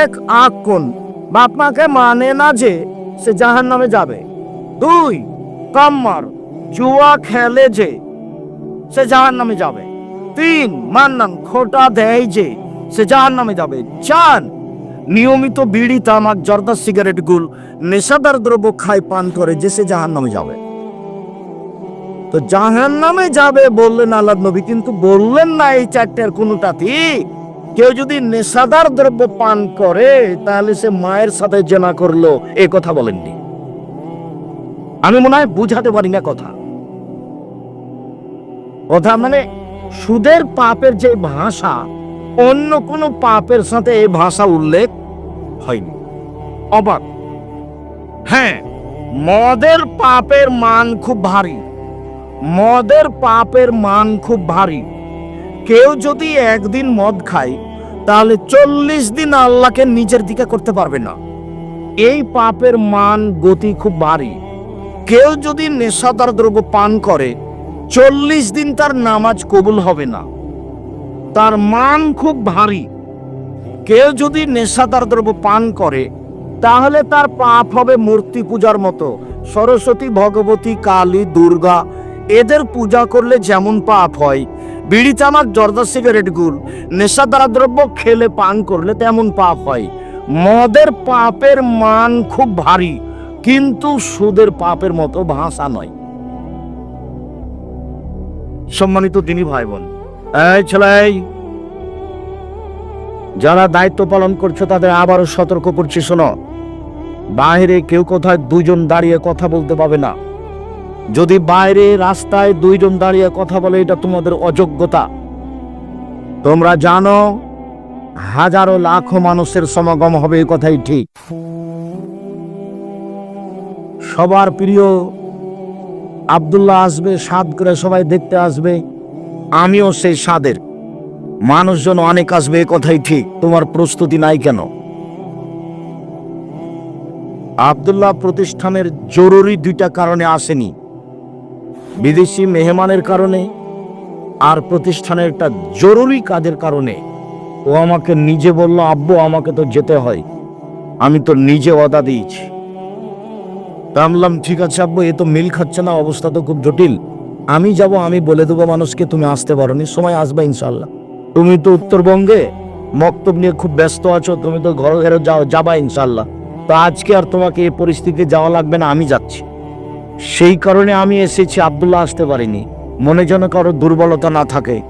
এক আখ কোন বাপ মাকে মানে না যে সে জাহান নামে যাবে। দুই, কাম্মার। জুয়া খেলে যে সে জাহান নামে যাবে। তিন, মান্নান খোটা দেয় যে সে জাহান নামে যাবে নিয়মিত বিড়ি, তামাক, জর্দা, সিগারেট, গুল, নেশাদার দ্রব্য খায়, পান করে যে সে জাহান নামে যাবে। তো জাহান নামে যাবে বললেন আল্লাহ নবী, কিন্তু বললেন না এই চারটার কোনোটাতেই কেউ যদি নেশাদার দ্রব্য পান করে, তাহলে সে মায়ের সাথে জেনা করল। এ কথা বলেননি। আমি মনে হয় বুঝাতে পারি না কথা। কথা মানে সুদের পাপের যে ভাষা, অন্য কোনো পাপের সাথে এই ভাষা উল্লেখ হয়নি। অবাক। হ্যাঁ মদের পাপের মান খুব ভারী। মদের পাপের মান খুব ভারী। কেউ যদি একদিন মদ খায়, তাহলে চল্লিশ দিন আল্লাহকে নিজের দিকে করতে পারবে না। এই পাপের মান, গতি খুব ভারী। কেউ যদি নেশাদার দ্রব্য পান করে, চল্লিশ দিন তার নামাজ কবুল হবে না। তার মান খুব ভারী। কেউ যদি নেশাদার দ্রব্য পান করে, তাহলে তার পাপ হবে মূর্তি পূজার মতো। সরস্বতী, ভগবতী, কালী, দুর্গা, এদের পূজা করলে যেমন পাপ হয় বিড়ি চামাক, জর্দা সিগারেট গুল নেশাদার দ্রব্য খেলে পান করলে তেমন পাপ হয়। মদের পাপের মান খুব ভারী, কিন্তু সুদের পাপের মতো ভাষা নয়। সম্মানিত তিনি ভাই বোন ছেলাই, যারা দায়িত্ব পালন করছ তাদের আবারও সতর্ক করছি, শোনো। বাইরে কেউ কোথায় দুজন দাঁড়িয়ে কথা বলতে পাবে না। যদি বাইরে রাস্তায় দুইজন দাঁড়িয়ে কথা বলে, এটা তোমাদের অযোগ্যতা। তোমরা জানো, হাজারো লাখো মানুষের সমাগম হবে, এই কথাই ঠিক। সবার প্রিয় আব্দুল্লাহ আসবে, স্বাদ করে সবাই দেখতে আসবে। আমিও সেই স্বাদের। মানুষজন অনেক আসবে এ কথাই ঠিক। তোমার প্রস্তুতি নাই কেন? আব্দুল্লাহ প্রতিষ্ঠানের জরুরি দুইটা কারণে আসেনি। বিদেশি মেহমানের কারণে আর প্রতিষ্ঠানের একটা জরুরি কাজের কারণে ও আমাকে নিজে বলল, আব্বু, আমাকে তো যেতে হয়। আমি তো নিজে অদা দিয়েছি। তা ঠিক আছে আব্বু, এ তো মিল খাচ্ছে না, অবস্থা তো খুব জটিল। আমি যাব, আমি বলে দেবো মানুষকে, তুমি আসতে পারো নি সময় আসবে ইনশাল্লাহ তুমি তো উত্তরবঙ্গে মক্তব নিয়ে খুব ব্যস্ত আছো, তুমি তো ঘর ঘরে যাও, যাবা ইনশাল্লাহ তো আজকে আর তোমাকে এই পরিস্থিতিতে যাওয়া লাগবে না, আমি যাচ্ছি। সেই কারণে আমি এসেছি আব্দুল্লাহ আসতে পারিনি। মনে যেন কারও দুর্বলতা না থাকে।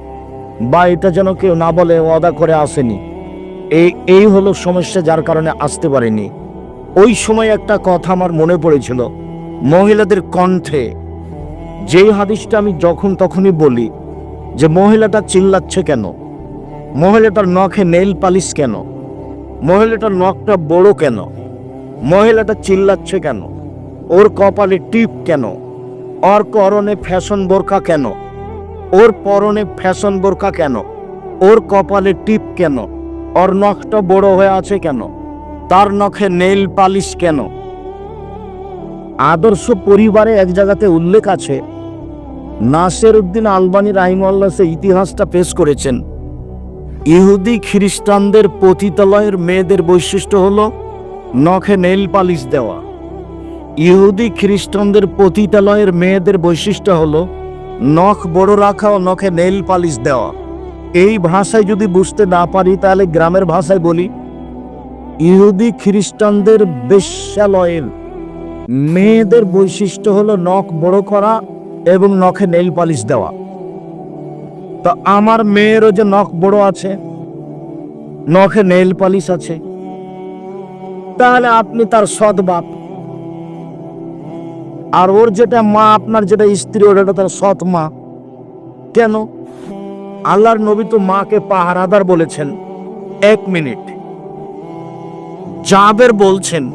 বা এটা যেন কেউ না বলে ওয়াদা করে আসেনি। এই এই হলো সমস্যা যার কারণে আসতে পারিনি। ওই সময় একটা কথা আমার মনে পড়েছিল। মহিলাদের কণ্ঠে। যেই হাদিসটা আমি যখন তখনই বলি যে মহিলাটা চিল্লাচ্ছে কেন? মহিলাটার নখে নেল পালিশ কেন? মহিলাটার নখটা বড় কেন? মহিলাটা চিল্লাচ্ছে কেন? ওর কপালে টিপ কেন? ওর করণে ফ্যাশন বোরকা কেন? ওর পরনে ফ্যাশন বোরকা কেন? ওর কপালে টিপ কেন? ওর নখটা বড় হয়ে আছে কেন? তার নখে নেল পালিশ কেন? আদর্শ পরিবারে এক জায়গাতে উল্লেখ আছে নাসের উদ্দিন আলবানী রাহিমাল্লাহ সে ইতিহাসটা পেশ করেছেন। ইহুদি খ্রিস্টানদের পতিতালয়ের মেয়েদের বৈশিষ্ট্য হলো, নখে নেল পালিশ দেওয়া। ইহুদি খ্রিস্টানদের পতিতালয়ের মেয়েদের বৈশিষ্ট্য হল নখ বড় রাখা ও নখে নেল পালিশ দেওয়া। এই ভাষায় যদি বুঝতে না পারি, তাহলে গ্রামের ভাষায় বলি, ইহুদি খ্রিস্টানদের বেশ্যালয়ের মেয়েদের বৈশিষ্ট্য হলো নখ বড় করা এবং নখে নেল পালিশ দেওয়া। তো আমার মেয়েরও যে নখ বড় আছে, নখে নেল পালিশ আছে, তাহলে আপনি তার সৎ বাপ। আর ওর যেটা মা, আপনার যেটা স্ত্রী, ওটা তার সৎ মা। কেন? আল্লাহর নবী তো মাকে পাহারাদার বলেছেন। এক মিনিট। জাবের বলছেন,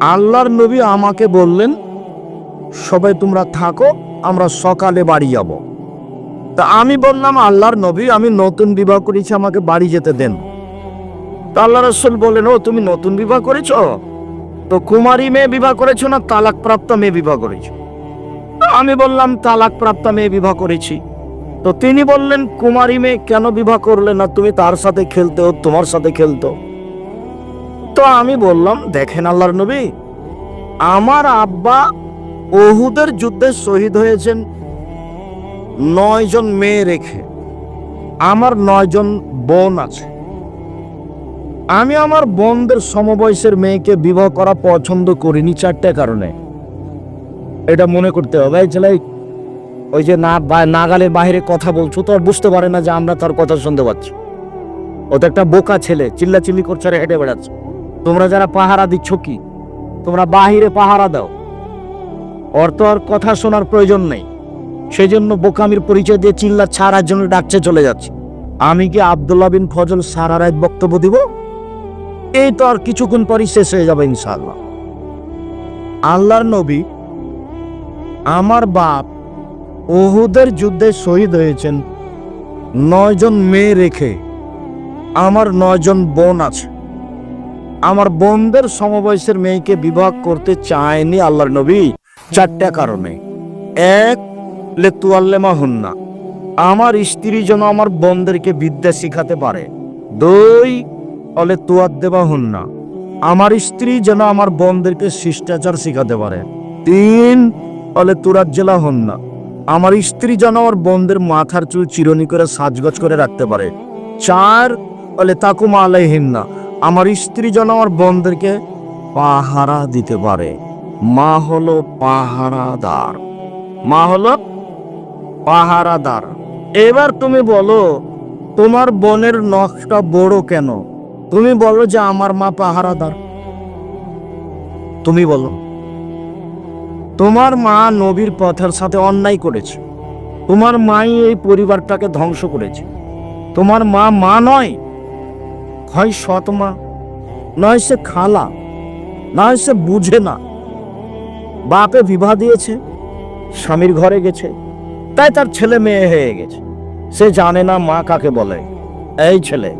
আল্লাহর নবী আমাকে বললেন, সবাই তোমরা থাকো, আমরা সকালে বাড়ি যাব। তা আমি বললাম, আল্লাহর নবী, আমি নতুন বিবাহ করেছি, আমাকে বাড়ি যেতে দেন। তা আল্লাহ রসুল বললেন, ও, তুমি নতুন বিবাহ করেছ? তো কুমারী মেয়ে বিবাহ করেছ না তালাক প্রাপ্ত মেয়ে বিবাহ করেছ? আমি বললাম তালাক প্রাপ্ত মেয়ে বিবাহ করেছি। তো তিনি বললেন, কুমারী মেয়ে কেন বিবাহ করলে না? তুমি তার সাথে খেলতে ও তোমার সাথে খেলতো। তো আমি বললাম, দেখেন আল্লাহর নবী, আমার আব্বা ওহুদের যুদ্ধে শহীদ হয়েছেন নয় জন মেয়ে রেখে। আমার নয় জন বোন আছে। আমি আমার বোনদের সমবয়সের মেয়েকে বিবাহ করা পছন্দ করিনি চারটে কারণে। এটা মনে করতে হবে ছেলে, ওই যে না, বা- নাগালের বাইরে কথা বলছো, তো আর বুঝতে পারে না যে আমরা তার কথা শুনতে পাচ্ছি। ও তো একটা বোকা ছেলে, চিল্লাচিল্লি করছে আর হেঁটে বেড়াচ্ছে। তোমরা যারা পাহারা দিচ্ছ কি? তোমরা বাহিরে পাহারা দাও। ওর তো আর কথা শোনার প্রয়োজন নেই। সেই জন্য বোকামির পরিচয় দিয়ে চিল্লা ছাড়ার জন্য ডাকছে চলে যাচ্ছে। আমি কি আবদুল্লাহ বিন ফজল সারা রাত বক্তব্য দিব? এই তো আর কিছুক্ষণ পরই শেষ হয়ে যাবে ইনশাআল্লাহ। আল্লাহর নবী আমার বাপ ওহুদের যুদ্ধে শহীদ হয়েছেন। নয়জন মেয়ে রেখে আমার নয়জন বোন আছে। আমার বোনদের সমবয়সের মেয়েকে বিবাহ করতে চায়নি আল্লাহর নবী। চারটা কারণে। এক, লেতুয়াল্লেমা হুন্না। আমার স্ত্রী যেন আমার বোনদেরকে বিদ্যা শিখাতে পারে। দুই অলে তুয়ার দেবা না। আমার স্ত্রী যেন আমার বোনদেরকে শিষ্টাচার শিখাতে পারে। তিন, অলে তুরাত জেলা হন না। আমার স্ত্রী যেন আমার বোনদের মাথার চুল চিরনি করে সাজগজ করে রাখতে পারে। চার, অলে তাকুমা না। আমার স্ত্রী যেন আমার বোনদেরকে পাহারা দিতে পারে। মা হলো পাহারাদার। মা হলো পাহারাদার। এবার তুমি বলো, তোমার বোনের নখটা বড় কেন? তুমি বলো যে আমার মা পাহারাদার। তুমি বলো। তোমার মা নবীর পথের সাথে অন্যায় করেছে। তোমার মাই এই পরিবারটাকে ধ্বংস করেছে। তোমার মা মা নয়, হয় সৎ মা। নয় সে খালা, নয় সে বুঝে না। বাপে বিবাহ দিয়েছে, স্বামীর ঘরে গেছে, তাই তার ছেলে মেয়ে হয়ে গেছে। সে জানে না মা কাকে বলে। এই ছেলে,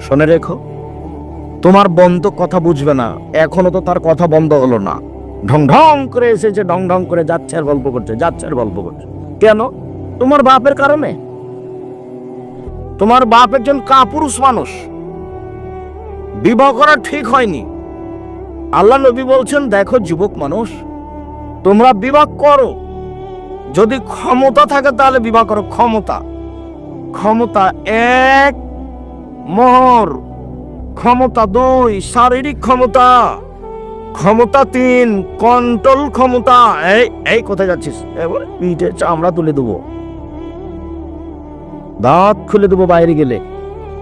শুনে রেখো। তোমার বন্ধ কথা বুঝবে না। এখনও তো তার কথা বন্ধ হলো না। ঢং ঢং করে এসেছে, ঢং ঢং করে যাচ্ছে আর গল্প করছে, যাচ্ছে আর গল্প করছে। কেন? তোমার বাপের কারণে? তোমার বাপ একজন কাপুরুষ মানুষ। বিবাহ করা ঠিক হয়নি। আল্লাহ নবী বলছেন, দেখো যুবক মানুষ, তোমরা বিবাহ করো। যদি ক্ষমতা থাকে তাহলে বিবাহ করো। ক্ষমতা ক্ষমতা এক মোহর। ক্ষমতা দুই, শারীরিক ক্ষমতা। ক্ষমতা তিন কন্ট্রোল ক্ষমতা। এই এই, কোথায় যাচ্ছিস? এবার পিঠে চামড়া তুলে দেবো। দাঁত খুলে দেবো বাইরে গেলে।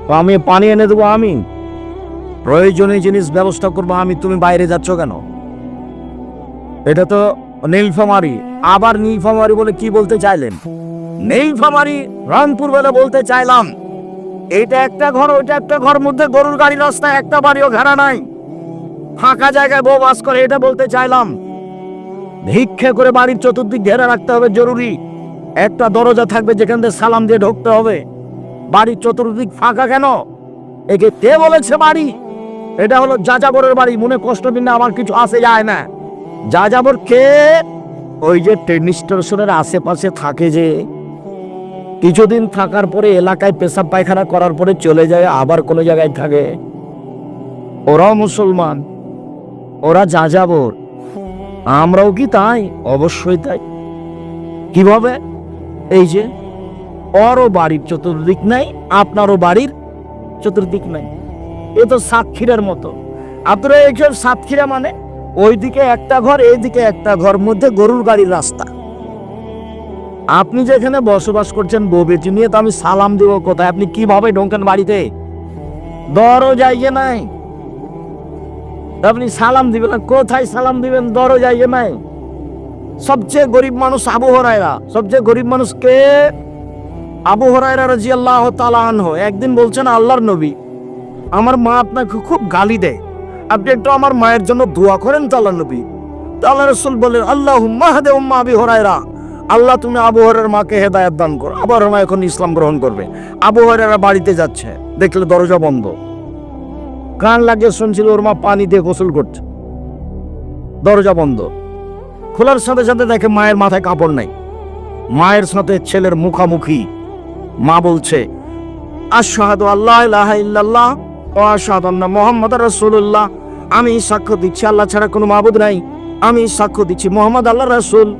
আমি পানি এনে দেবো, আমি। প্রয়োজনীয় জিনিস ব্যবস্থা করব, আমি। তুমি বাইরে যাচ্ছ কেন? এটা তো নীলফামারি। আবার নীলফামারি বলে কি বলতে চাইলেন? নীলফামারি, রংপুর বলে বলতে চাইলাম। এটা একটা ঘর, ওইটা একটা ঘর, মধ্যে গরুর গাড়ি রাস্তা, একটা বাড়িও, ঘেরা নাই। ফাঁকা জায়গায় বউ বাস করে, এটা বলতে চাইলাম। ভিক্ষে করে বাড়ির চতুর্দিক ঘেরা রাখতে হবে, জরুরি। একটা দরজা থাকবে যেখান থেকে সালাম দিয়ে ঢুকতে হবে। বাড়ির চতুর্দিক ফাঁকা কেন? একে কে বলেছে বাড়ি? এটা হলো যাযাবরের বাড়ি, মনে কষ্ট বিনা আমার কিছু আসে যায় না। যাযাবর কে? ওই যে ট্রেন স্টেশনের আশেপাশে থাকে যে কিছুদিন থাকার পরে এলাকায় পেশাব পায়খানা করার পরে চলে যায়, আবার কোনো জায়গায় থাকে। ওরাও মুসলমান, ওরা যা যাযাবর। আমরাও কি তাই? অবশ্যই তাই। কীভাবে? এই যে ওরও বাড়ির চতুর্দিক নাই, আপনারও বাড়ির চতুর্দিক নাই। এ তো সাতক্ষীরার মতো। আপনারা একজন সাতক্ষীরা মানে? ওইদিকে একটা ঘর, এইদিকে একটা ঘর, মধ্যে গরুর গাড়ির রাস্তা। আপনি যেখানে বসবাস করছেন বউ বেটি নিয়ে, তো আমি সালাম দিব কোথায়? আপনি কীভাবে ঢোকেন বাড়িতে? দরও জায়গা নাই। আপনি সালাম দিবেন কোথায় সালাম দিবেন? দরও জায়গা নাই। সবচেয়ে গরিব মানুষ আবু হরাইরা সবচেয়ে গরিব মানুষ কে? আবু হরাইরা রাজি আল্লাহ তালাহ একদিন বলছেন, আল্লাহর নবী, আমার মা আপনাকে খুব গালি দেয়। আপনি একটু আমার মায়ের জন্য দোয়া করেন তো আল্লাহ নবী। তো আল্লাহ রসুল বলেন আল্লাহ মাহাদে উম্মা আবি হরাইরা আল্লাহ তুমি আবহাওয়ার মাকে হেদায়ত দান করো। আবু হরের মা এখন ইসলাম গ্রহণ করবে। আবু হরেরা বাড়িতে যাচ্ছে। দেখলে দরজা বন্ধ। কান লাগিয়ে শুনছিল, ওর মা পানি দিয়ে গোসল করছে। দরজা বন্ধ। খোলার সাথে সাথে দেখে মায়ের মাথায় কাপড় নাই। মায়ের সাথে ছেলের মুখামুখি। মা বলছে, আশহাদু আল্লাহ ইলাহা ইল্লাল্লাহ ও আশহাদু আন্না মুহাম্মাদার রাসূলুল্লাহ। আমি সাক্ষ্য দিচ্ছি, আল্লাহ ছাড়া কোনো মাবুদ নাই। আমি সাক্ষ্য দিচ্ছি, মোহাম্মদ আল্লাহ রাসূল।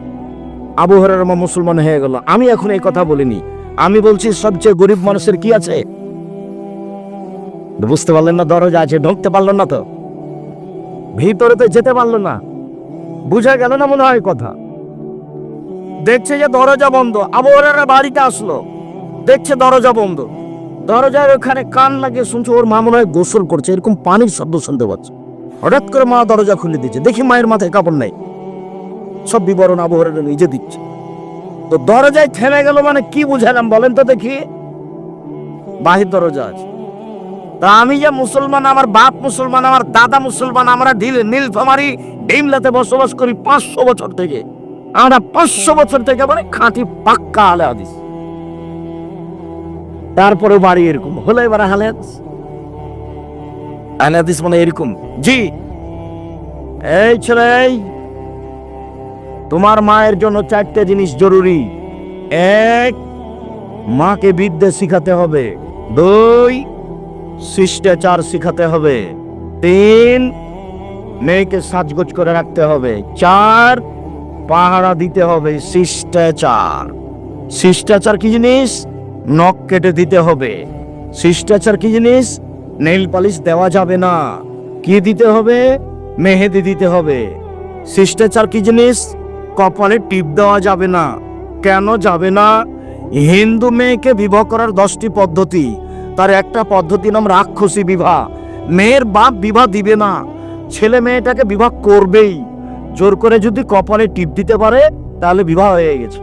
আবু হরারমা মুসলমান হয়ে গেল। আমি এখন এই কথা বলিনি। আমি বলছি, সবচেয়ে গরিব মানুষের কি আছে? বুঝতে পারলেন না, দরজা আছে, ঢুকতে পারলেন না তো? ভিতরে তো যেতে পারল না। বুঝা গেল না মনে হয় কথা? দেখছে যে দরজা বন্ধ। আবু হরারা বাড়িতে আসলো। দেখছে দরজা বন্ধ। দরজার ওখানে কান লাগিয়ে শুনছে, ওর মা মনে হয় গোসল করছে। এরকম পানির শব্দ শুনতে পাচ্ছে। হঠাৎ করে মা দরজা খুলে দিচ্ছে দেখি মায়ের মাথায় কাপড় নাই। সব বিবরণ আবু হরারা নিজে দিচ্ছে। তো দরজায় থেমে গেল মানে কি বুঝালাম বলেন তো দেখি। বাহির দরজা আছে। তা আমি যে মুসলমান, আমার বাপ মুসলমান, আমার দাদা মুসলমান, আমরা ঢিল নীলফামারি ডিমলাতে বসবাস করি পাঁচশো বছর থেকে। আমরা পাঁচশো বছর থেকে মানে খাঁটি পাক্কা আলে হাদিস। তারপরে বাড়ি এরকম। হলে এবার আহলে হাদিস? মানে এরকম? জি। এই ছেলে তোমার মায়ের জন্য চারটে জিনিস জরুরি। এক, মাকে বিদ্যে শিখাতে হবে। দুই, শিষ্টাচার শিখাতে হবে। তিন, মেয়েকে সাজগোজ করে রাখতে হবে। চার, পাহারা দিতে হবে শিষ্টাচার। শিষ্টাচার কি জিনিস? নখ কেটে দিতে হবে। শিষ্টাচার কি জিনিস? নেইল পালিশ দেওয়া যাবে না। কি দিতে হবে? মেহেদি দিতে হবে। শিষ্টাচার কি জিনিস? কপালে টিপ দেওয়া যাবে না। কেন যাবে না? হিন্দু মেয়েকে বিবাহ করার দশটি পদ্ধতি। তার একটা পদ্ধতি নাম রাক্ষসী বিবাহ। মেয়ের বাপ বিবাহ দিবে না। ছেলে মেয়েটাকে বিবাহ করবেই। জোর করে যদি কপালে টিপ দিতে পারে, তাহলে বিবাহ হয়ে গেছে।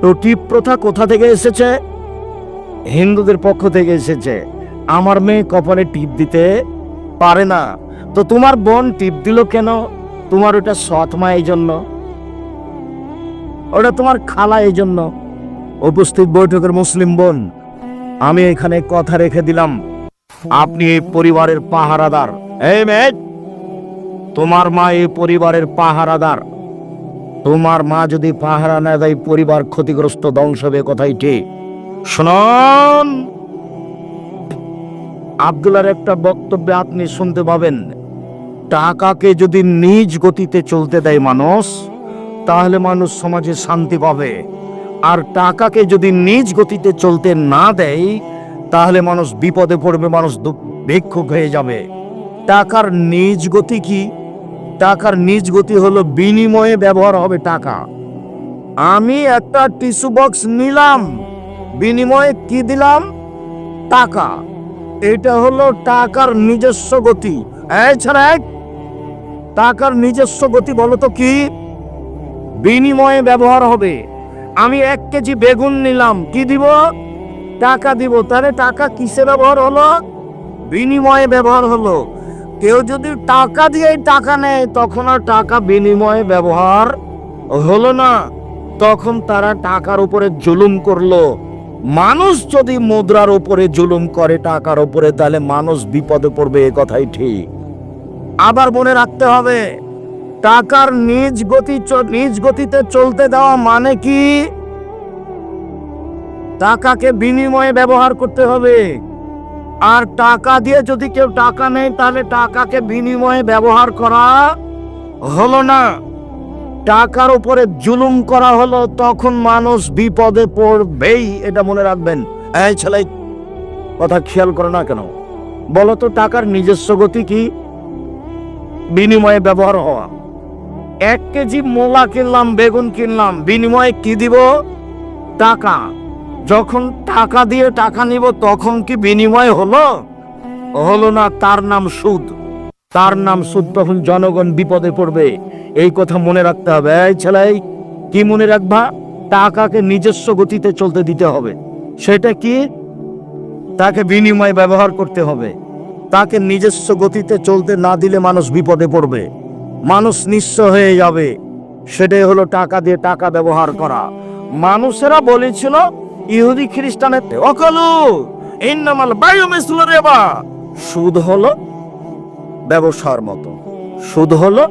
তো টিপ প্রথা কোথা থেকে এসেছে? হিন্দুদের পক্ষ থেকে এসেছে। আমার মেয়ে কপালে টিপ দিতে পারে না। তো তোমার বোন টিপ দিল কেন? তোমার ওটা সৎ মা এই জন্য। ওটা তোমার খালা এই জন্য উপস্থিত বৈঠকের মুসলিম বোন, আমি এখানে কথা রেখে দিলাম। আপনি এই পরিবারের পাহারাদার। তোমার মা এই পরিবারের পাহারাদার। তোমার মা যদি পাহারা না দেয়, পরিবার ক্ষতিগ্রস্ত, ধ্বংস হবে কথাই ঠিক। শুনুন আব্দুল্লার একটা বক্তব্যে আপনি শুনতে পাবেন, টাকাকে যদি নিজ গতিতে চলতে দেয় মানুষ তাহলে মানুষ সমাজে শান্তি পাবে। আর টাকাকে যদি নিজ গতিতে চলতে না দেয়, তাহলে মানুষ বিপদে পড়বে, মানুষ ভিক্ষুক হয়ে যাবে। টাকার নিজ গতি কি? টাকার নিজ গতি হলো বিনিময়ে ব্যবহার হবে টাকা। আমি একটা টিস্যু বক্স নিলাম, বিনিময়ে কি দিলাম? টাকা। এটা হলো টাকার নিজস্ব গতি। এছাড়া টাকার নিজস্ব গতি বলো তো কি? বিনিময়ে ব্যবহার হবে। আমি এক কেজি বেগুন নিলাম, কি দিব? টাকা দিব। তাহলে টাকা কিসে ব্যবহার হলো? বিনিময়ে ব্যবহার হলো। কেউ যদি টাকা দিয়ে টাকা নেয়, তখন আর টাকা বিনিময়ে ব্যবহার হলো না। তখন তারা টাকার উপরে জুলুম করল। মানুষ যদি মুদ্রার উপরে জুলুম করে টাকার উপরে, তাহলে মানুষ বিপদে পড়বে, এ কথাই ঠিক। আবার মনে রাখতে হবে টাকার নিজ গতি নিজ গতিতে চলতে দেওয়া মানে কি? টাকাকে বিনিময়ে ব্যবহার করতে হবে। আর টাকা দিয়ে যদি কেউ টাকা নেয়, তাহলে টাকাকে বিনিময়ে ব্যবহার করা হলো না। টাকার উপরে জুলুম করা হলো, তখন মানুষ বিপদে পড়বেই, এটা মনে রাখবেন। এই ছেলে, কথা খেয়াল করে না কেন? বলো তো, টাকার নিজস্ব গতি কি? বিনিময়ে ব্যবহার হওয়া। এক কেজি মোলা কিনলাম, বেগুন কিনলাম। বিনিময়ে কি দিব? টাকা। যখন টাকা দিয়ে টাকা নিব, তখন কি বিনিময় হলো? হলো না, তার নাম সুদ। তার নাম সুদ, তখন জনগণ বিপদে পড়বে। এই কথা মনে রাখতে হবে। এই ছেলাই, কি মনে রাখবা? টাকাকে নিজস্ব গতিতে চলতে দিতে হবে। সেটা কি? তাকে বিনিময় ব্যবহার করতে হবে। তাকে নিজস্ব গতিতে চলতে না দিলে মানুষ বিপদে পড়বে। মানুষ নিঃস্ব হয়ে যাবে। সেটাই হলো টাকা দিয়ে টাকা ব্যবহার করা। মানুষেরা বলেছিল, ইহুদি খ্রিস্টানের অকলু, ইন্নামাল বায়োমিসল রেবা। সুদ হলো ব্যবসার মতো। সুদ হলো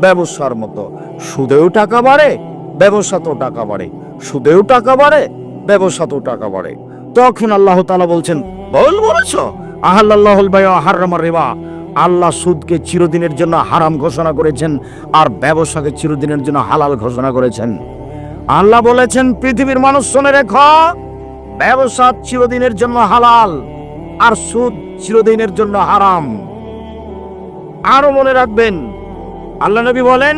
ব্যবসার মতো। সুদেও টাকা বাড়ে, ব্যবসাতেও টাকা বাড়ে। সুদেও টাকা বাড়ে, ব্যবসাতেও টাকা বাড়ে। তখন আল্লাহ তাআলা বলছেন, বল বলেছ আহাল্লাহুল বায় হারামার রেবা। আল্লাহ সুদকে চিরদিনের জন্য হারাম ঘোষণা করেছেন আর ব্যবসাকে চিরদিনের জন্য হালাল ঘোষণা করেছেন। আল্লাহ বলেছেন, পৃথিবীর মানুষ শুনে রেখ, ব্যবসা চিরদিনের জন্য হালাল আর সুদ চিরদিনের জন্য হারাম। আরও মনে রাখবেন, আল্লাহ নবী বলেন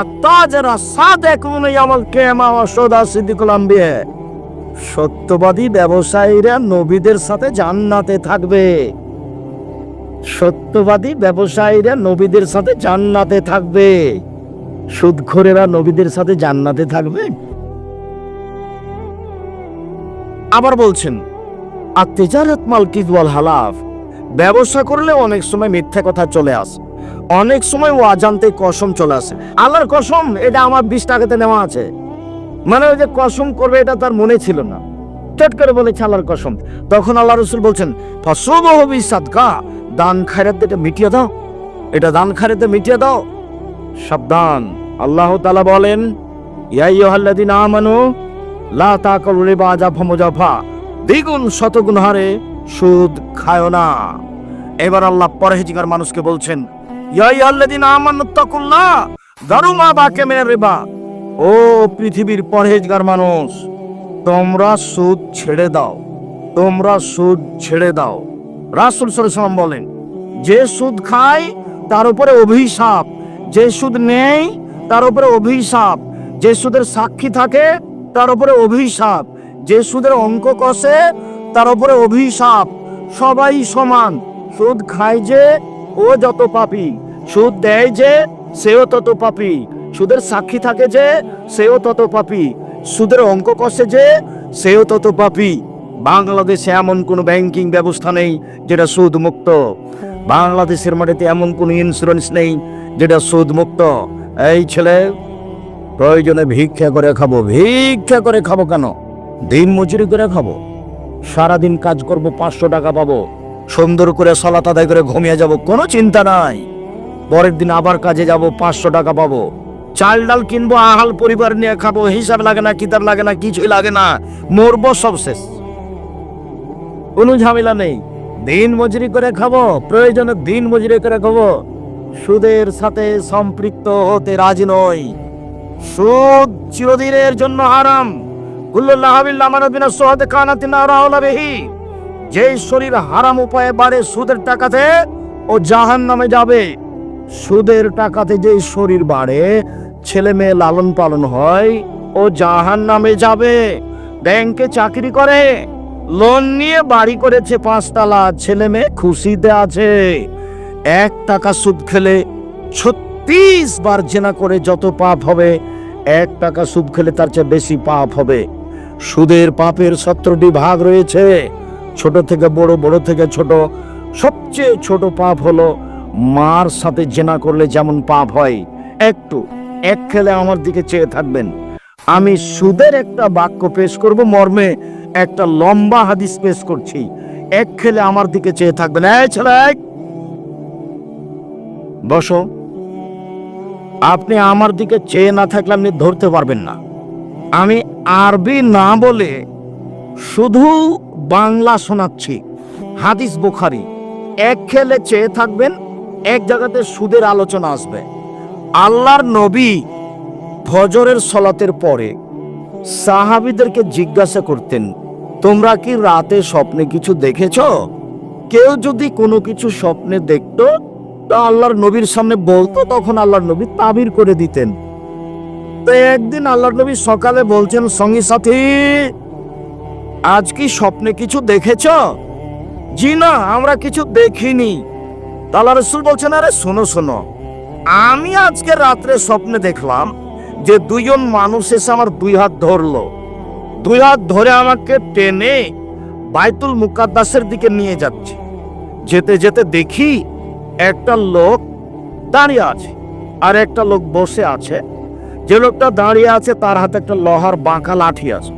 আত্মাজারা সাদেক আমল কেমা ও সদা সিদ্দিকুল আম্বিয়া। সত্যবাদী ব্যবসায়ীরা নবীদের সাথে জান্নাতে থাকবে। সত্যবাদী ব্যবসায়ীরা নবীদের সাথে জান্নাতে থাকবে। সুদখোরেরা নবীদের সাথে জান্নাতে থাকবে। আবার বলছেন আর তেজারত মাল কিদওয়াল হালাফ। ব্যবসা করলে অনেক সময় মিথ্যা কথা চলে আসে। অনেক সময় ও অজান্তে কসম চলে আসে। আল্লাহর কসম, এটা আমার বিশ টাকাতে নেওয়া আছে। মানে ওই যে কসম করবে, এটা তার মনে ছিল না। চট করে বলেছে আল্লাহর কসম। তখন আল্লাহ রসুল বলছেন ফসবি সাদকা দান খায়রাত এটা মিটিয়ে দাও। এটা দান খায়রাতে মিটিয়ে দাও। সাবধান। আল্লাহ তাআলা বলেন, ইয়া আইয়ুহাল্লাযীনা আমানু, লা তাকুলু রিবা জাফা মুজাফা দ্বিগুণ শতগুণ হারে সুদ খায় না। এবার আল্লাহ পরহেজিগার মানুষকে বলছেন, ইয়া আইয়ুহাল্লাযীনা আমানু দারু মা বাকে মিনার রিবা। ও পৃথিবীর পরহেজগার মানুষ, তোমরা সুদ ছেড়ে দাও। তোমরা সুদ ছেড়ে দাও। রাসুল সাল্লাম বলেন, যে সুদ খায়, তার উপরে অভিশাপ। যে সুদ নেই তার উপরে অভিশাপ। যে সুদের সাক্ষী থাকে, তার উপরে অভিশাপ। যে সুদের অঙ্ক কষে, তার উপরে অভিশাপ। সবাই সমান। সুদ খায় যে, ও যত পাপি। সুদ দেয় যে, সেও তত পাপি। সুদের সাক্ষী থাকে যে, সেও তত পাপি। সুদের অঙ্ক কষে যে, সেও তত পাপি। বাংলাদেশে এমন কোনো ব্যাংকিং ব্যবস্থা নেই যেটা সুদ মুক্ত বাংলাদেশের মাটিতে এমন কোনো ইন্স্যুরেন্স নেই যেটা সুদ মুক্ত এই ছেলে প্রয়োজনে ভিক্ষা করে খাব। ভিক্ষা করে খাব কেন? দিন মজুরি করে খাব। সারাদিন কাজ করব পাঁচশো টাকা পাবো। সুন্দর করে সলাত আদায় করে ঘুমিয়ে যাব। কোনো চিন্তা নাই। পরের দিন আবার কাজে যাব পাঁচশো টাকা পাবো। চাল ডাল কিনবো আহাল পরিবার নিয়ে খাব। হিসাব লাগে না কিতাব লাগে না কিছুই লাগে না। মরবো সব শেষ কোনো ঝামেলা নেই। দিন মজুরি করে খাব, প্রয়োজনে দিন মজুরি করে খাব। সুদের সাথে সম্পৃক্ত হতে রাজি নই। সুদ চিরদিনের জন্য হারাম। যে শরীর হারাম উপায়ে বাড়ে সুদের টাকাতে ও জাহান নামে যাবে। সুদের টাকাতে যে শরীর বাড়ে, ছেলে মেয়ে লালন পালন হয় ও জাহান নামে যাবে। ব্যাংকে চাকরি করে লোন নিয়ে বাড়ি করেছে পাঁচতলা, ছেলে মেয়ে খুশিতে আছে। এক টাকা সুদ খেলে ছত্রিশ বার জেনা করে যত পাপ হবে, এক টাকা সুদ খেলে তার চেয়ে বেশি পাপ হবে। সুদের পাপের সতেরোটি ভাগ রয়েছে। ছোট থেকে বড় বড় থেকে ছোট। সবচেয়ে ছোট পাপ হলো মার সাথে জেনা করলে যেমন পাপ হয়। একটু, এক খেলে আমার দিকে চেয়ে থাকবেন। আমি সুদের একটা বাক্য পেশ করব মর্মে। একটা লম্বা হাদিস পেশ করছি। এক খেলে আমার দিকে চেয়ে থাকবেন। বসো। আপনি আমার দিকে চেয়ে না থাকলে আপনি ধরতে পারবেন না। আমি আরবি না বলে শুধু বাংলা শোনাচ্ছি। হাদিস বুখারি। এক খেলে চেয়ে থাকবেন, এক জায়গাতে সুদের আলোচনা আসবে। আল্লাহর নবী ফজরের সলাতের পরে সাহাবিদেরকে জিজ্ঞাসা করতেন, তোমরা কি রাতে স্বপ্নে কিছু দেখেছ? কেউ যদি কোনো কিছু স্বপ্নে দেখত, তা আল্লাহর নবীর সামনে বলতো, তখন আল্লাহর নবী তাবির করে দিতেন। তো একদিন আল্লাহর নবী সকালে বলছেন, সঙ্গী সাথী, আজ কি স্বপ্নে কিছু দেখেছ? জি না, আমরা কিছু দেখিনি। তাল্লা রসুল বলছেন, আরে শোনো শোনো, আমি আজকে রাত্রে স্বপ্নে দেখলাম যে দুইজন মানুষ এসে আমার দুই হাত ধরলো। দুই হাত ধরে আমাকে টেনে বাইতুল মুকাদ্দাসের দিকে নিয়ে যাচ্ছে। যেতে যেতে দেখি একটা লোক দাঁড়িয়ে আছে আর একটা লোক বসে আছে। যে লোকটা দাঁড়িয়ে আছে তার হাতে একটা লোহার বাঁকা লাঠি আছে।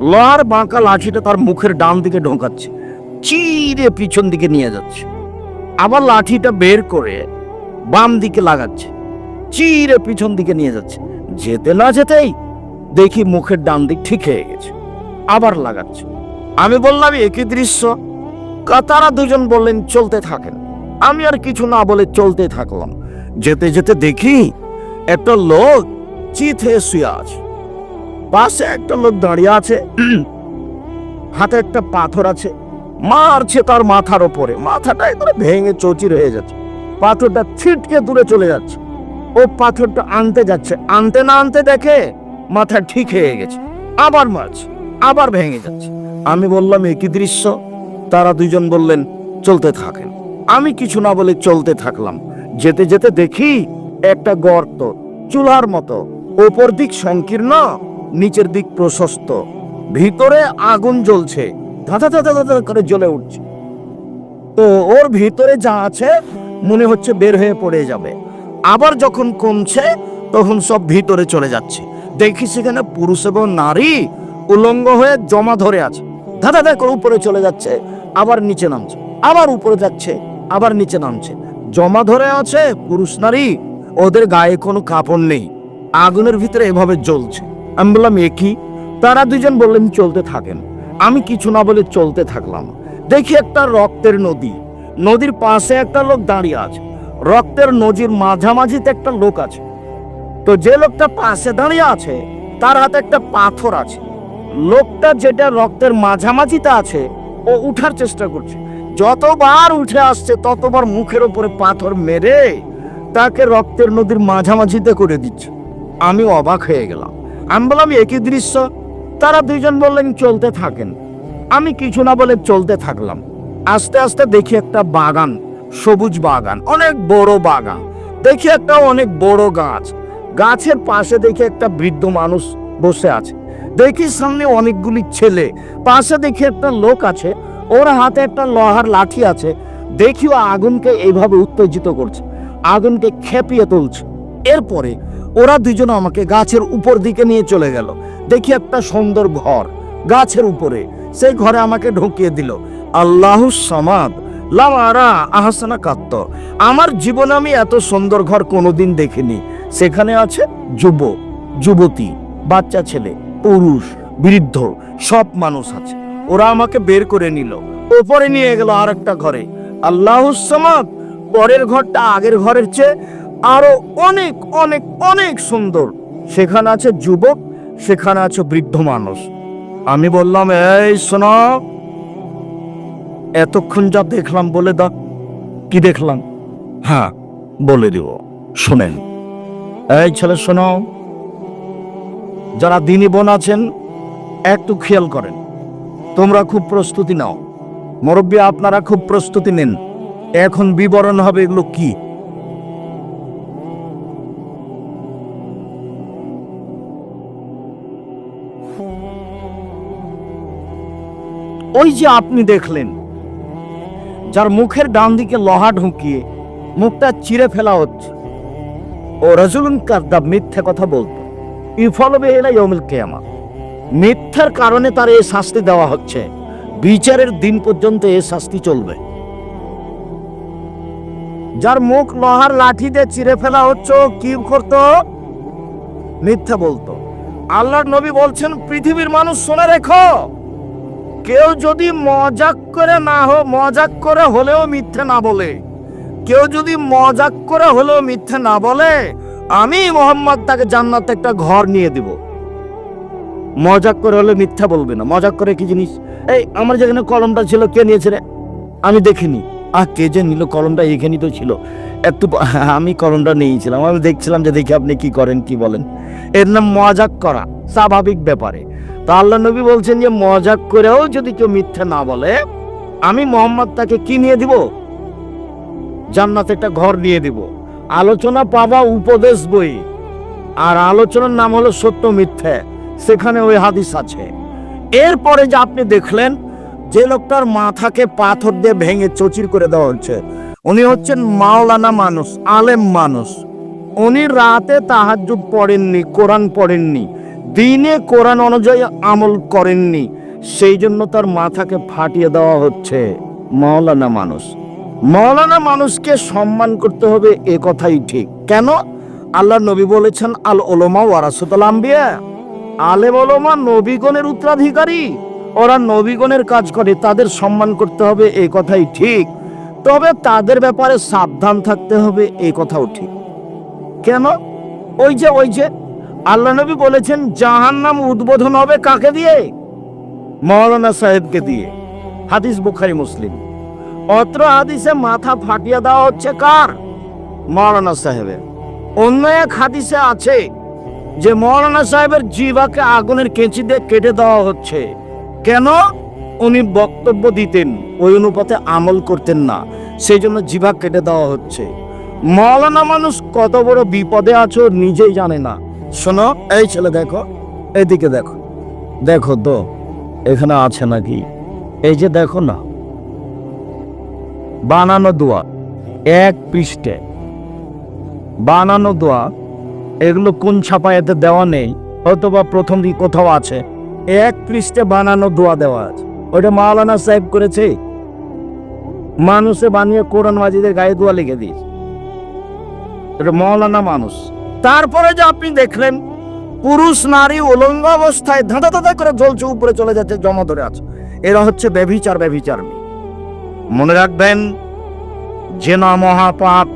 লোহার বাঁকা লাঠিটা তার মুখের ডান দিকে ঢোকাচ্ছে, চিরে পিছন দিকে নিয়ে যাচ্ছে। আবার লাঠিটা বের করে বাম দিকে লাগাচ্ছে, চিরে পিছন দিকে নিয়ে যাচ্ছে। যেতে না যেতেই দেখি মুখের ডান দিক ঠিক হয়ে গেছে। আবার লাগাচ্ছে। আমি বললাম একই দৃশ্য? তারা দুজন বললেন, চলতে থাকেন। আমি আর কিছু না বলে চলতে থাকলাম। যেতে যেতে দেখি একটা লোক চিত শুয়ে আছে। পাশে একটা লোক দাঁড়িয়ে আছে। হাতে একটা পাথর আছে। মারছে তার মাথার ওপরে। মাথাটা একবারে ভেঙে চৌচির হয়ে যাচ্ছে। পাথরটা ছিটকে দূরে চলে যাচ্ছে। ও পাথরটা আনতে যাচ্ছে। আনতে না আনতে দেখে মাথা ঠিক হয়ে গেছে। আবার মারছে আবার ভেঙে যাচ্ছে। আমি বললাম একই দৃশ্য? তারা দুজন বললেন, চলতে থাকেন। আমি কিছু না বলে চলতে থাকলাম। যেতে যেতে দেখি একটা গর্ত, চুলার মতো, ওপর দিক সংকীর্ণ, নিচের দিক প্রশস্ত। ভিতরে আগুন জ্বলছে ধাঁধা ধাঁধা ধাঁধা করে জ্বলে উঠছে। তো ওর ভিতরে যা আছে, মনে হচ্ছে বের হয়ে পড়ে যাবে। আবার যখন কমছে, তখন সব ভিতরে চলে যাচ্ছে। দেখি সেখানে পুরুষ এবং নারী উলঙ্গ হয়ে জমা ধরে আছে। ধাঁধা করে উপরে চলে যাচ্ছে, আবার নিচে নামছে, আবার উপরে যাচ্ছে, আবার নিচে নামছে। জমা ধরে আছে পুরুষ, নারী, ওদের গায়ে কোনো কাপড় নেই। আগুনের ভিতরে এভাবে জ্বলছে। আমি বললাম একই তারা দুজন বললেন, চলতে থাকেন। আমি কিছু না বলে চলতে থাকলাম। দেখি একটা রক্তের নদী। নদীর পাশে একটা লোক দাঁড়িয়ে আছে। রক্তের নজির মাঝামাঝিতে একটা লোক আছে। তো যে লোকটা পাশে দাঁড়িয়ে আছে, তার হাতে একটা পাথর আছে। লোকটা যেটা রক্তের মাঝামাঝিতে আছে, ও উঠার চেষ্টা করছে। যতবার উঠে আসছে, ততবার মুখের উপরে পাথর মেরে তাকে রক্তের নদীর মাঝামাঝিতে করে দিচ্ছে। আমি অবাক হয়ে গেলাম। আমি বললাম একই দৃশ্য? তারা দুইজন বললেন, চলতে থাকেন। আমি কিছু না বলে চলতে থাকলাম। আস্তে আস্তে দেখি একটা বাগান। সবুজ বাগান, অনেক বড় বাগান। দেখি একটা অনেক বড় গাছ। গাছের পাশে দেখি একটা বৃদ্ধ মানুষ বসে আছে। দেখি সামনে অনেকগুলি ছেলে। পাশে দেখি একটা লোক আছে। ওর হাতে একটা লোহার লাঠি আছে। দেখি ও আগুনকে এইভাবে উত্তেজিত করছে। আগুনকে খেপিয়ে তুলছে। এরপরে ওরা দুজন আমাকে গাছের উপর দিকে নিয়ে চলে গেল। দেখি একটা সুন্দর ঘর। গাছের উপরে। সেই ঘরে আমাকে ঢুকিয়ে দিল। আল্লাহ সমাদ। লামারা আহসানা কাত্ত। আমার জীবনে আমি এত সুন্দর ঘর কোনোদিন দেখিনি। সেখানে আছে যুব, যুবতী, বাচ্চা ছেলে, পুরুষ, বৃদ্ধ, সব মানুষ আছে। ওরা আমাকে বের করে নিল। ওপরে নিয়ে গেল আর একটা ঘরে। আল্লাহ পরের ঘরটা আগের ঘরের চেয়ে আরও অনেক অনেক অনেক সুন্দর। সেখানে আছে যুবক, সেখানে আছে বৃদ্ধ মানুষ। আমি বললাম, এই শোনো এতক্ষণ যা দেখলাম বলে দাও। কি দেখলাম? হ্যাঁ বলে দিব। শোনেন। এই ছেলে শোনো। যারা দিনী বোন আছেন একটু খেয়াল করেন। তোমরা খুব প্রস্তুতি নাও। মুরব্বী আপনারা খুব প্রস্তুতি নেন। এখন বিবরণ হবে এগুলো কি? ওই যে আপনি দেখলেন যার মুখের ডান দিকে লোহা ঢুকিয়ে মুখটা চিরে ফেলা হচ্ছে। ও রজুলুন কাদ্দাব মিথ্যা কথা বলতো। ইফলবে এলা ইয়মিল কেয়ামা। মিথ্যার কারণে তার এই শাস্তি দেওয়া হচ্ছে। বিচারের দিন পর্যন্ত এই শাস্তি চলবে। যার মুখ লোহার লাঠি দিয়ে চিরে ফেলা হচ্ছে কি করতো? মিথ্যা বলতো। আল্লাহর নবী বলছেন, পৃথিবীর মানুষ শুনে রেখো। কেউ যদি মজাক করে না হো, মজাক করে হলেও মিথ্যে না বলে। কেউ যদি মজাক করে হলেও মিথ্যে না বলে, আমি মোহাম্মদ তাকে জান্নাতে একটা ঘর নিয়ে দিব। মজাক করে হলে মিথ্যা বলবে না। মজাক করে কি জিনিস? এই, আমার যেখানে কলমটা ছিল, কে নিয়েছে রে? আমি দেখিনি। আহ কে যে নিল কলমটা এখানেই তো ছিল। একটু আমি কলমটা নিয়েছিলাম। আমি দেখছিলাম যে দেখি আপনি কি করেন, কি বলেন। এর নাম মজাক করা। স্বাভাবিক ব্যাপারে। তা আল্লাহ নবী বলছেন যে, মজাক করেও যদি কেউ মিথ্যা না বলে, আমি মোহাম্মদ তাকে কি নিয়ে দিব? জান্নাতে একটা ঘর নিয়ে দিব। আলোচনা পাবা উপদেশ বই। আর আলোচনার নাম হলো সত্য মিথ্যে। সেখানে ওই হাদিস আছে। এরপরে যে আপনি দেখলেন, যে লোকটার মাথাকে পাথর দিয়ে ভেঙে চচির করে দেওয়া হচ্ছে। উনি হচ্ছেন মাওলানা মানুষ, আলেম মানুষ। উনি রাতে তাহাজ্জুদ পড়েননি, কোরআন পড়েননি। দিনে কোরআন অনুযায়ী আমল করেননি, সেই জন্য তার মাথাকে ফাটিয়ে দেওয়া হচ্ছে মাওলানা মানুষ। মাওলানা মানুষকে সম্মান করতে হবে, এ কথাই ঠিক। কেন? আল্লাহ নবী বলেছেন, আল ওলমা ওয়ারাসুল আম্বিয়া। আলে বলমা নবীগণের উত্তরাধিকারী, ওরা নবীগণের কাজ করে, তাদের সম্মান করতে হবে, এ কথাই ঠিক। তবে তাদের ব্যাপারে সাবধান থাকতে হবে এই কথাও ঠিক। কেন? ওই যে ওই যে আল্লাহ নবী বলেছেন জাহান নাম উদ্বোধন হবে কাকে দিয়ে? মৌলানা সাহেবকে দিয়ে। হাদিস বুখারি, মুসলিম। অত্র হাদিসে মাথা ফাটিয়ে দেওয়া হচ্ছে কার? মৌলানা সাহেবের। অন্য এক হাদিসে আছে যে, মৌলানা সাহেবের জিভাকে আগুনের কেঁচি দিয়ে কেটে দেওয়া হচ্ছে। কেন? উনি বক্তব্য দিতেন, ওই অনুপাতে আমল করতেন না, সেই জন্য জিভা কেটে দেওয়া হচ্ছে। মৌলানা মানুষ কত বড় বিপদে আছো নিজেই জানে না। শোনো, এই ছেলে দেখো, এদিকে দেখো। দেখো তো, এখানে আছে নাকি? এই যে দেখো না, বানানো দোয়া, এক পৃষ্ঠে। বানানো দোয়া, এগুলো কোন ছাপায়াতে দেওয়া নেই, অথবা প্রথম দিক কোথাও আছে। এক পৃষ্ঠে বানানো দোয়া দেওয়া আছে। ওটা মাওলানা সাহেব করেছে। মানুষে বানিয়ে কোরআন মাজিদের গায়ে দোয়া লিখে দিয়েছে। এটা মৌলানা মানুষ। তারপরে যে আপনি দেখলেন, পুরুষ, নারী, উলঙ্গ অবস্থায় ধাঁধা ধাঁধা করে জ্বলছে উপরে চলে যাচ্ছে, জমা ধরে আছে। এরা হচ্ছে ব্যভিচার ব্যভিচার মনে রাখবেন, জেনা মহাপাপ,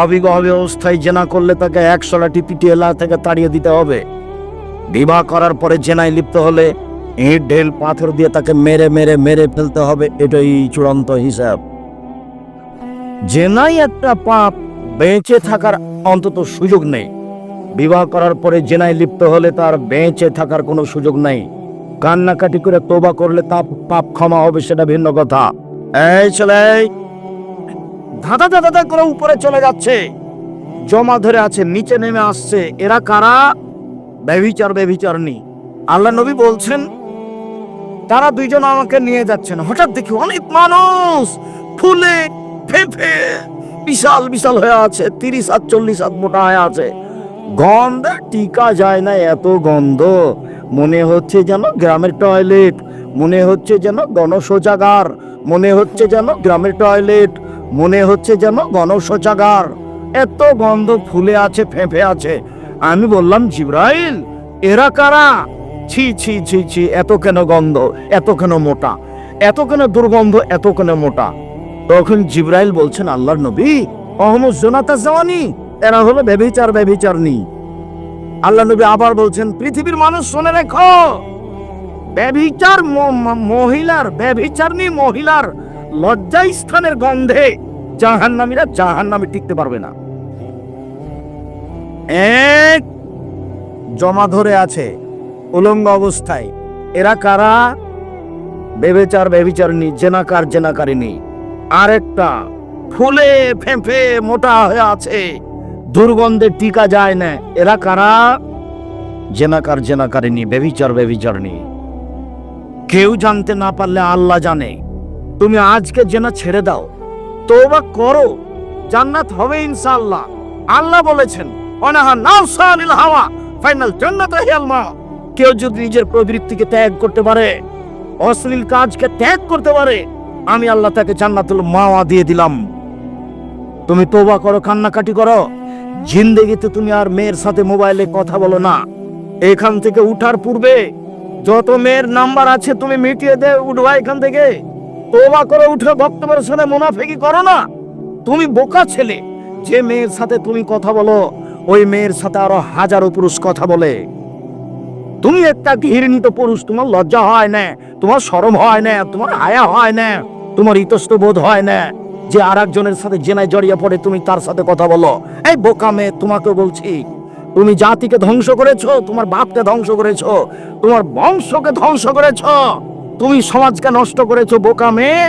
অবিবাহ অবস্থায় জেনা করলে তাকে একশো লাঠি পিটিয়ে এলা থেকে তাড়িয়ে দিতে হবে। বিবাহ করার পরে জেনায় লিপ্ত হলে ইট, ঢেল, পাথর দিয়ে তাকে মেরে মেরে মেরে ফেলতে হবে, এটাই চূড়ান্ত হিসাব। জেনাই একটা পাপ বেঁচে থাকার অন্তত সুযোগ নেই। বিবাহ করার পরে জেনায় লিপ্ত হলে তার বেঁচে থাকার কোনো সুযোগ নেই। কান্নাকাটি করে তোবা করলে তা পাপ ক্ষমা হবে সেটা ভিন্ন কথা। এই ছেলে। ধাঁধা ধাঁধা করে উপরে চলে যাচ্ছে। জমা ধরে আছে, নিচে নেমে আসছে। এরা কারা? ব্যভিচার ব্যভিচারনি আল্লাহ নবী বলছেন, তারা দুইজন আমাকে নিয়ে যাচ্ছেন। হঠাৎ দেখি অনেক মানুষ ফুলে ফেফে বিশাল বিশাল হয়ে আছে, তিরিশ হাত চল্লিশ হাত মোটা হয়ে আছে। গন্ধ টিকা যায় না এত গন্ধ। মনে হচ্ছে যেন গ্রামের টয়লেট, মনে হচ্ছে যেন গণশৌচাগার, মনে হচ্ছে যেন গ্রামের টয়লেট, মনে হচ্ছে যেন গণশৌচাগার। এত গন্ধ ফুলে আছে, ফেঁপে আছে। আমি বললাম, জিব্রাইল, এরা কারা? ছি ছি ছি ছি, এত কেন গন্ধ, এত কেন মোটা, এত কেন দুর্গন্ধ, এত কেন মোটা। তখন জিব্রাইল বলছেন, আল্লাহর নবী অহমদ জোনাতা জাওয়ানি এরা হলো ব্যভিচার ব্যভিচারনি আল্লাহ নবী আবার বলছেন, পৃথিবীর মানুষ শুনে রেখো, ব্যভিচার মহিলার ব্যভিচারনি মহিলার লজ্জা স্থানের গন্ধে জাহান্নামীরা জাহান্নামে টিকতে পারবে না। এক জমা ধরে আছে উলঙ্গ অবস্থায়। এরা কারা? বেবেচার বেবিচারনি জেনাকার জেনাকারিনী আরেকটা। ফুলে ফেঁপে মোটা হয়ে আছে। দুর্গন্ধে টিকা যায় না। এরা কারা? জেনাকার জেনাকারিনী বেবিচার বেবিচারনি কেউ জানতে না পারলে আল্লাহ জানে। তুমি আজকে জেনা ছেড়ে দাও। তোবা করো। জান্নাত হবে ইনশাআল্লাহ। আল্লাহ বলেছেন অনাহা নাফসানিল হাওয়া, ফাইনাল জান্নাত হিয়াল মা কেউ যদি নিজের প্রবৃত্তিকে ত্যাগ করতে পারে, অশ্লীল কাজকে ত্যাগ করতে পারে আমি আল্লাহ তাকে জান্নাতুল মাওয়া দিয়ে দিলাম। তুমি তোবা করো, কান্নাকাটি করো। জিন্দেগিতে তুমি আর মেয়ের সাথে মোবাইলে কথা বলো না। এখান থেকে উঠার পূর্বে যত মেয়ের নাম্বার আছে তুমি মিটিয়ে দে, উঠবা এখান থেকে। তোবা করে উঠে বক্তব্যের সাথে মুনাফেকি করো না। তুমি বোকা ছেলে, যে মেয়ের সাথে তুমি কথা বলো, ওই মেয়ের সাথে আরও হাজারো পুরুষ কথা বলে। তুমি একটা ঘৃণিত পুরুষ, তোমার লজ্জা হয় না, তোমার শরম হয় না, তোমার হায়া হয় না, তোমার ইতস্ত বোধ হয় না। যে আর একজনের সাথে জেনায় জড়িয়ে পড়ে, তুমি তার সাথে কথা বলো। এই বোকা মেয়ে তোমাকে বলছি, তুমি জাতিকে ধ্বংস করেছ, তোমার বাপকে ধ্বংস করেছ, তোমার বংশকে ধ্বংস করেছ, তুমি সমাজকে নষ্ট করেছ, বোকা মেয়ে।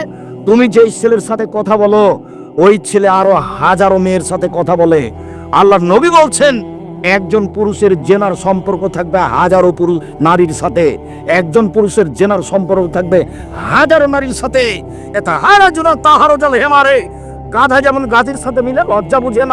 তুমি যেই ছেলের সাথে কথা বলো, ওই ছেলে আরও হাজারো মেয়ের সাথে কথা বলে। আল্লাহ নবী বলছেন একজন পুরুষের জেনার সম্পর্ক থাকবে হাজারো পুরুষ নারীর সাথে। একজন পুরুষের জেনার সম্পর্ক থাকবে হাজারো নারীর সাথে। এটা হারা জোনা তাহারও জল হেমারে। গাধা যেমন গাছের সাথে মিলে লজ্জা বুঝে না।